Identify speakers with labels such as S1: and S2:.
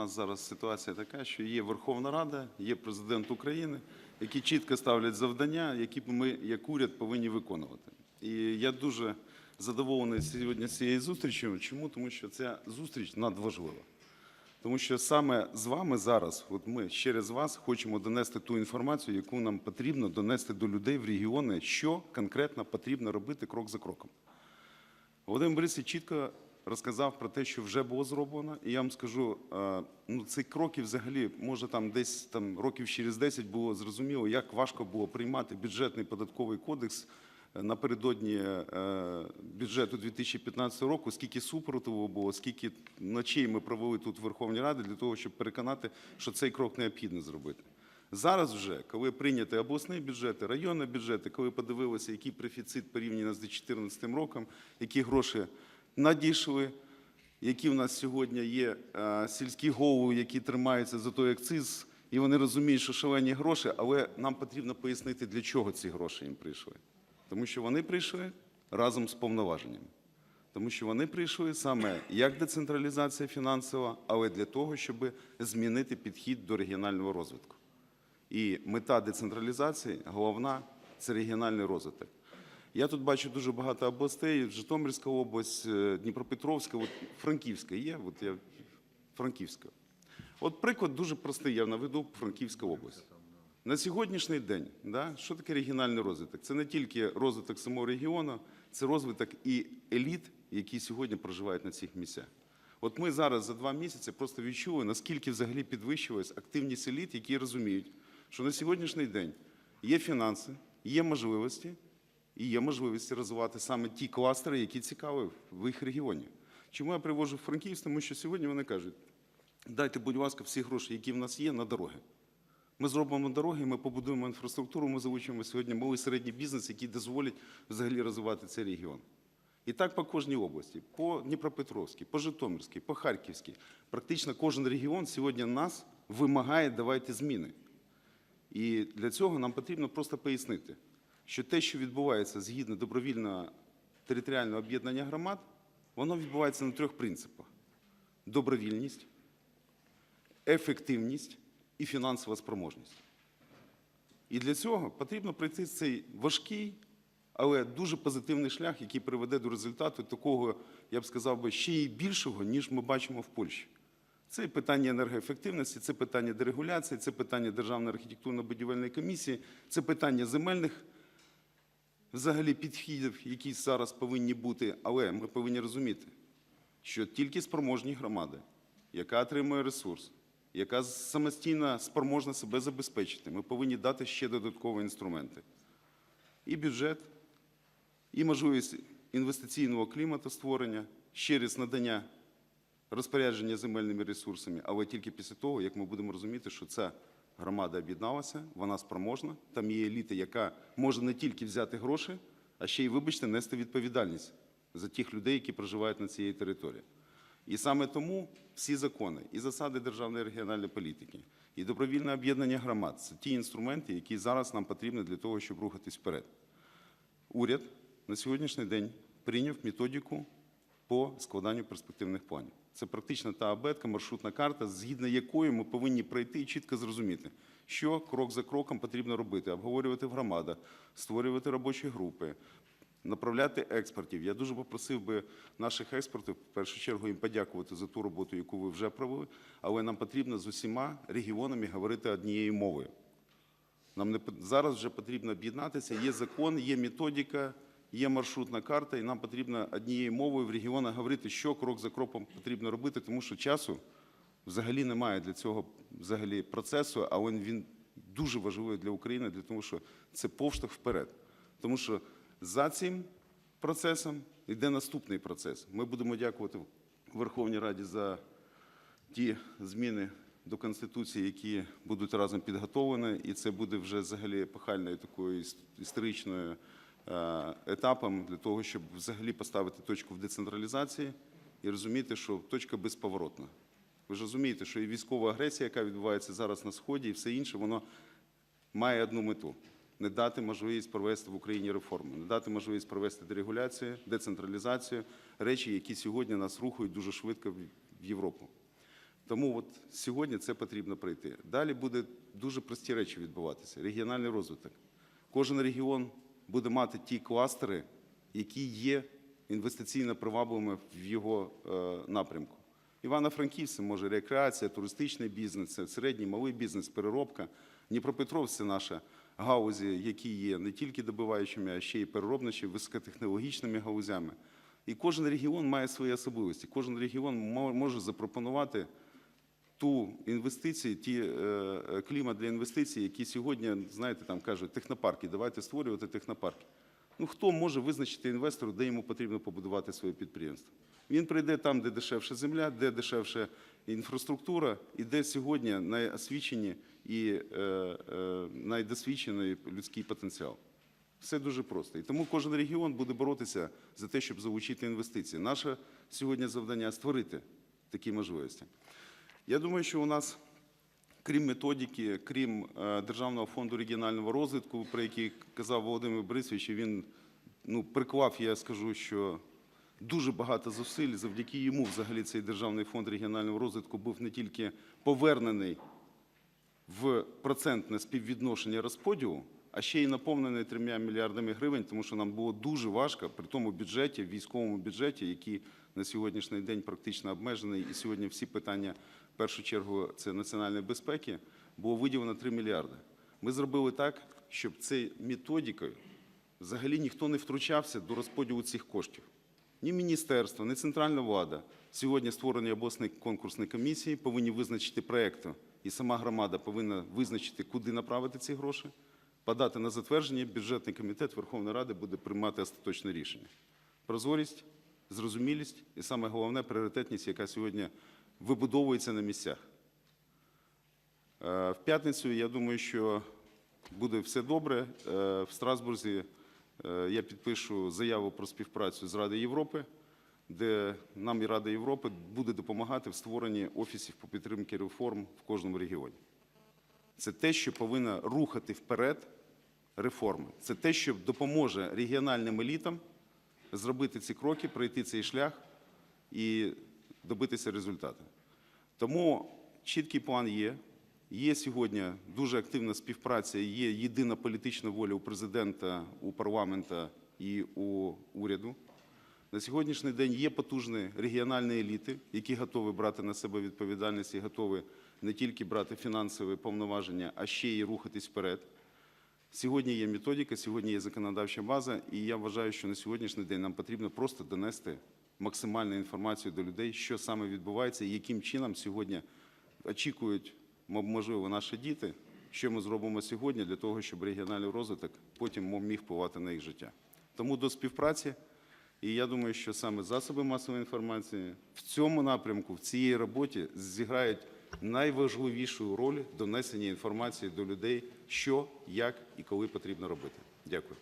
S1: У нас зараз ситуація така, що є Верховна Рада, є президент України, які чітко ставлять завдання, які ми, як уряд, повинні виконувати. І я дуже задоволений сьогодні цією зустрічю. Чому? Тому що ця зустріч надважлива. Тому що саме з вами зараз, от ми через вас хочемо донести ту інформацію, яку нам потрібно донести до людей в регіони, що конкретно потрібно робити крок за кроком. Володимир Борисович чітко розказав про те, що вже було зроблено. І я вам скажу, е, ну ці кроки взагалі, може там десь там років через 10 було зрозуміло, як важко було приймати бюджетний податковий кодекс е, напередодні е, бюджету 2015 року, скільки супротиву було, скільки ночей ми провели тут в Верховній Раді для того, щоб переконати, що цей крок необхідно зробити. Зараз вже, коли прийняті обласні бюджети, районні бюджети, коли подивилися, який профіцит порівняно з 2014 роком, які гроші надійшли, які в нас сьогодні є е, сільські голови, які тримаються за той акциз, і вони розуміють, що шалені гроші, але нам потрібно пояснити, для чого ці гроші їм прийшли. Тому що вони прийшли разом з повноваженнями. Тому що вони прийшли саме як децентралізація фінансова, але для того, щоб змінити підхід до регіонального розвитку. І мета децентралізації головна це регіональний розвиток. Я тут бачу дуже багато областей: Житомирська область, е, Дніпропетровська, от Франківська є. От я Франківська. От приклад дуже простий. Я наведу Франківська область. На сьогоднішній день, да, що таке регіональний розвиток? Це не тільки розвиток самого регіону, це розвиток і еліт, які сьогодні проживають на цих місцях. От ми зараз за два місяці просто відчули, наскільки взагалі підвищилась активність еліт, які розуміють, що на сьогоднішній день є фінанси, є можливості, і є можливості розвивати саме ті кластери, які цікаві в їх регіоні. Чому я привожу Франківськ? Тому що сьогодні вони кажуть, дайте, будь ласка, всі гроші, які в нас є, на дороги. Ми зробимо дороги, ми побудуємо інфраструктуру, ми залучимо сьогодні малий середній бізнес, який дозволить взагалі розвивати цей регіон. І так по кожній області, по Дніпропетровській, по Житомирській, по Харківській. Практично кожен регіон сьогодні нас вимагає давайте зміни. І для цього нам потрібно просто пояснити, що те, що відбувається згідно добровільного територіального об'єднання громад, воно відбувається на трьох принципах: добровільність, ефективність і фінансова спроможність. І для цього потрібно пройти цей важкий, але дуже позитивний шлях, який приведе до результату такого, я б сказав би, ще й більшого, ніж ми бачимо в Польщі. Це питання енергоефективності, це питання дерегуляції, це питання Державної архітектурно-будівельної комісії, це питання земельних взагалі підхідів, які зараз повинні бути. Але ми повинні розуміти, що тільки спроможні громади, яка отримує ресурс, яка самостійно спроможна себе забезпечити, ми повинні дати ще додаткові інструменти. І бюджет, і можливість інвестиційного клімату створення через надання розпорядження земельними ресурсами, але тільки після того, як ми будемо розуміти, що ця громада об'єдналася, вона спроможна, там є еліта, яка може не тільки взяти гроші, а ще й, вибачте, нести відповідальність за тих людей, які проживають на цій території. І саме тому всі закони і засади державної регіональної політики, і добровільне об'єднання громад це ті інструменти, які зараз нам потрібні для того, щоб рухатись вперед. Уряд на сьогоднішній день прийняв методику по складанню перспективних планів. Це практично та абетка, маршрутна карта, згідно якої ми повинні пройти і чітко зрозуміти, що крок за кроком потрібно робити, обговорювати в громадах, створювати робочі групи, направляти експертів. Я дуже попросив би наших експертів, в першу чергу, їм подякувати за ту роботу, яку ви вже провели, але нам потрібно з усіма регіонами говорити однією мовою. Нам не зараз вже потрібно об'єднатися. Є закон, є методика, є маршрутна карта, і нам потрібно однією мовою в регіонах говорити, що крок за кроком потрібно робити, тому що часу взагалі немає для цього взагалі процесу, а він, він дуже важливий для України, для того, що це поштовх вперед. Тому що за цим процесом йде наступний процес. Ми будемо дякувати Верховній Раді за ті зміни до Конституції, які будуть разом підготовлені, і це буде вже взагалі епохальною такою іс- історичною етапом для того, щоб взагалі поставити точку в децентралізації і розуміти, що точка безповоротна. Ви ж розумієте, що і військова агресія, яка відбувається зараз на Сході, і все інше, воно має одну мету не дати можливість провести в Україні реформи, не дати можливість провести дерегуляцію, децентралізацію, речі, які сьогодні нас рухають дуже швидко в- в Європу. Тому от сьогодні це потрібно пройти. Далі буде дуже прості речі відбуватися. Регіональний розвиток. Кожен регіон буде мати ті кластери, які є інвестиційно привабливими в його е, напрямку. Івано-Франківськ може рекреація, туристичний бізнес, середній малий бізнес, переробка. Дніпропетровськ це наша гаузі, які є не тільки добиваючими, а ще й переробничими, високотехнологічними гаузями. І кожен регіон має свої особливості. Кожен регіон може запропонувати ту інвестиції, ті е, е, клімат для інвестицій, які сьогодні, знаєте, там кажуть, технопарки, давайте створювати технопарки. Ну хто може визначити інвестору, де йому потрібно побудувати своє підприємство? Він прийде там, де дешевша земля, де дешевша інфраструктура, і де сьогодні найосвічені і е, е, найдосвідчений людський потенціал. Все дуже просто. І тому кожен регіон буде боротися за те, щоб залучити інвестиції. Наше сьогодні завдання створити такі можливості. Я думаю, що у нас, крім методики, крім е, Державного фонду регіонального розвитку, про який казав Володимир Борисович, він ну, приклав, я скажу, що дуже багато зусиль. Завдяки йому взагалі цей Державний фонд регіонального розвитку був не тільки повернений в процентне співвідношення розподілу, а ще й наповнений трьома мільярдами гривень, тому що нам було дуже важко при тому бюджеті, військовому бюджеті, який на сьогоднішній день практично обмежений, і сьогодні всі питання, в першу чергу, це національної безпеки, було виділено 3 мільярди. Ми зробили так, щоб цією методикою взагалі ніхто не втручався до розподілу цих коштів. Ні міністерство, ні центральна влада. Сьогодні створені обласні конкурсні комісії, повинні визначити проекти, і сама громада повинна визначити, куди направити ці гроші, подати на затвердження, бюджетний комітет Верховної Ради буде приймати остаточне рішення. Прозорість, зрозумілість і саме головне пріоритетність, яка сьогодні вибудовується на місцях. Е, В п'ятницю, я думаю, що буде все добре. Е, В Страсбурзі е, я підпишу заяву про співпрацю з Радою Європи, де нам і Рада Європи буде допомагати в створенні офісів по підтримці реформ в кожному регіоні. Це те, що повинно рухати вперед реформи. Це те, що допоможе регіональним елітам зробити ці кроки, пройти цей шлях і добитися результату. Тому чіткий план є. Є сьогодні дуже активна співпраця, є єдина політична воля у президента, у парламента і у уряду. На сьогоднішній день є потужні регіональні еліти, які готові брати на себе відповідальність і готові не тільки брати фінансові повноваження, а ще й рухатись вперед. Сьогодні є методика, сьогодні є законодавча база, і я вважаю, що на сьогоднішній день нам потрібно просто донести максимальну інформацію до людей, що саме відбувається і яким чином сьогодні очікують, можливо, наші діти, що ми зробимо сьогодні для того, щоб регіональний розвиток потім міг впливати на їх життя. Тому до співпраці. І я думаю, що саме засоби масової інформації в цьому напрямку, в цій роботі зіграють найважливішу роль донесення інформації до людей, що, як і коли потрібно робити. Дякую.